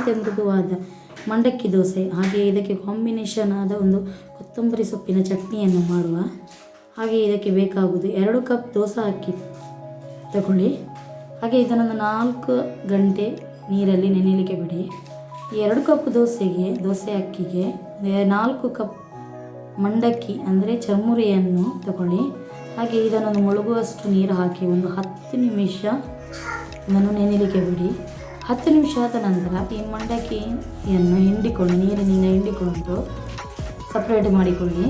ಅತ್ಯಂತ ಮೃದುವಾದ ಮಂಡಕ್ಕಿ ದೋಸೆ. ಹಾಗೆ ಇದಕ್ಕೆ ಕಾಂಬಿನೇಷನ್ ಆದ ಒಂದು ಕೊತ್ತಂಬರಿ ಸೊಪ್ಪಿನ ಚಟ್ನಿಯನ್ನು ಮಾಡುವ. ಹಾಗೆ ಇದಕ್ಕೆ ಬೇಕಾಗುವುದು ಎರಡು ಕಪ್ ದೋಸೆ ಅಕ್ಕಿ ತಗೊಳ್ಳಿ. ಹಾಗೆ ಇದನ್ನು ನಾಲ್ಕು ಗಂಟೆ ನೀರಲ್ಲಿ ನೆನೆಯಲಿಕ್ಕೆ ಬಿಡಿ. ಎರಡು ಕಪ್ ದೋಸೆಗೆ, ದೋಸೆ ಅಕ್ಕಿಗೆ ನಾಲ್ಕು ಕಪ್ ಮಂಡಕ್ಕಿ ಅಂದರೆ ಚರ್ಮುರಿಯನ್ನು ತಗೊಳ್ಳಿ. ಹಾಗೆ ಇದನ್ನು ಮುಳುಗುವಷ್ಟು ನೀರು ಹಾಕಿ ಒಂದು ಹತ್ತು ನಿಮಿಷ ಇದನ್ನು ನೆನೆಯಲಿಕ್ಕೆ ಬಿಡಿ. ಹತ್ತು ನಿಮಿಷ ಆದ ನಂತರ ಈ ಮಂಡಕ್ಕಿಯನ್ನು ಹಿಂಡಿಕೊಂಡು ನೀರಿನಿಂದ ಹಿಂಡಿಕೊಂಡು ಸಪ್ರೇಟ್ ಮಾಡಿಕೊಳ್ಳಿ.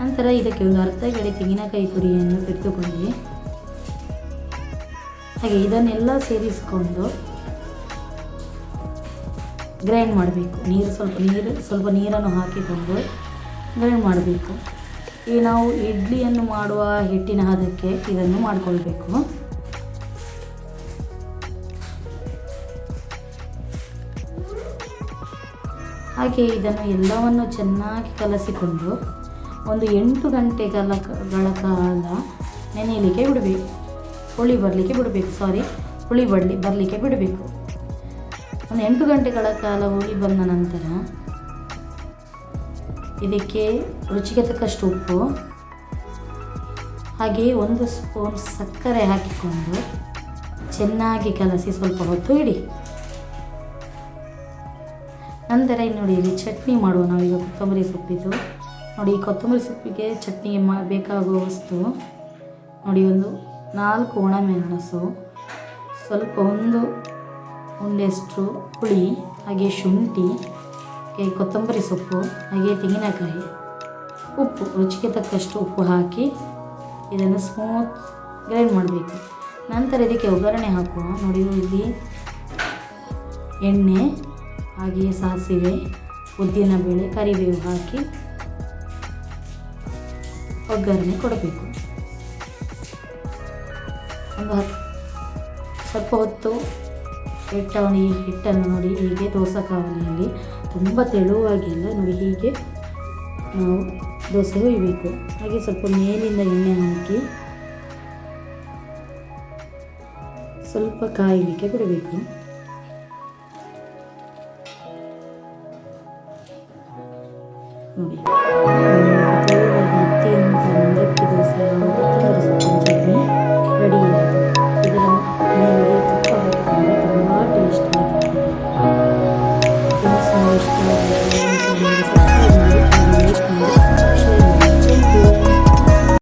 ನಂತರ ಇದಕ್ಕೆ ಒಂದು ಅರ್ಧ ಗಡಿ ತೆಂಗಿನಕಾಯಿ ಕುರಿಯನ್ನು ತೆಗೆದುಕೊಳ್ಳಿ. ಹಾಗೆ ಇದನ್ನೆಲ್ಲ ಸೇರಿಸಿಕೊಂಡು ಗ್ರೈಂಡ್ ಮಾಡಬೇಕು. ನೀರು ಸ್ವಲ್ಪ ನೀರು, ಸ್ವಲ್ಪ ನೀರನ್ನು ಹಾಕಿಕೊಂಡು ಗ್ರೈಂಡ್ ಮಾಡಬೇಕು. ಈ ನಾವು ಇಡ್ಲಿಯನ್ನು ಮಾಡುವ ಹಿಟ್ಟಿನ ಹದಕ್ಕೆ ಇದನ್ನು ಮಾಡಿಕೊಳ್ಬೇಕು. ಹಾಗೆ ಇದನ್ನು ಎಲ್ಲವನ್ನು ಚೆನ್ನಾಗಿ ಕಲಸಿಕೊಂಡು ಒಂದು ಎಂಟು ಗಂಟೆಗಳ ಗಳ ಕಾಲ ನೆನೆಯಲಿಕ್ಕೆ ಬಿಡಬೇಕು. ಹುಳಿ ಬರಲಿಕ್ಕೆ ಬಿಡಬೇಕು ಸಾರಿ ಹುಳಿ ಬರಲಿ, ಬರಲಿಕ್ಕೆ ಬಿಡಬೇಕು. ಒಂದು ಎಂಟು ಗಂಟೆಗಳ ಕಾಲ ಹುಳಿ ಬಂದ ನಂತರ ಇದಕ್ಕೆ ರುಚಿಗೆ ತಕ್ಕಷ್ಟು ಉಪ್ಪು, ಹಾಗೆ ಒಂದು ಸ್ಪೂನ್ ಸಕ್ಕರೆ ಹಾಕಿಕೊಂಡು ಚೆನ್ನಾಗಿ ಕಲಸಿ ಸ್ವಲ್ಪ ಹೊತ್ತು ಇಡಿ. ನಂತರ ಇಲ್ಲಿ ನೋಡಿ, ಇಲ್ಲಿ ಚಟ್ನಿ ಮಾಡುವ ನಾವೀಗ ಕೊತ್ತಂಬರಿ ಸೊಪ್ಪಿದ್ದು. ನೋಡಿ, ಈ ಕೊತ್ತಂಬರಿ ಸೊಪ್ಪಿಗೆ ಚಟ್ನಿಗೆ ಮಾ, ಬೇಕಾಗುವ ವಸ್ತು. ನೋಡಿ, ಒಂದು ನಾಲ್ಕು ಒಣಮೆಣಸು, ಸ್ವಲ್ಪ ಒಂದು ಒಂದೆಷ್ಟು ಹುಳಿ, ಹಾಗೆ ಶುಂಠಿ, ಹಾಗೆ ಕೊತ್ತಂಬರಿ ಸೊಪ್ಪು, ಹಾಗೆ ತೆಂಗಿನಕಾಯಿ. ಉಪ್ಪು, ರುಚಿಗೆ ತಕ್ಕಷ್ಟು ಉಪ್ಪು ಹಾಕಿ ಇದನ್ನು ಸ್ಮೂತ್ ಗ್ರೈಂಡ್ ಮಾಡಬೇಕು. ನಂತರ ಇದಕ್ಕೆ ಒಗ್ಗರಣೆ ಹಾಕುವ. ನೋಡಿ, ಇಲ್ಲಿ ಎಣ್ಣೆ ಹಾಗೆಯೇ ಸಾಸಿವೆ ಉದ್ದಿನಬೇಳೆ ಕರಿಬೇವು ಹಾಕಿ ಒಗ್ಗರಣೆ ಕೊಡಬೇಕು. ಒಂದು ಹತ್ತು, ಸ್ವಲ್ಪ ಹೊತ್ತು ಹಿಟ್ಟವನ್ನು ಈ ಹಿಟ್ಟನ್ನು ನೋಡಿ, ಹೀಗೆ ದೋಸೆ ಕಾವಲಿಯಲ್ಲಿ ತುಂಬ ತೆಳುವಾಗಿಲ್ಲ ನೋಡಿ, ಹೀಗೆ ನಾವು ದೋಸೆ ಹೊಯ್ಬೇಕು. ಹಾಗೆ ಸ್ವಲ್ಪ ಮೇಲಿಂದ ಎಣ್ಣೆ ಹಾಕಿ ಸ್ವಲ್ಪ ಕಾಯಲಿಕ್ಕೆ ಬಿಡಬೇಕು. ನೋಡಿ ಅತ್ಯಂತ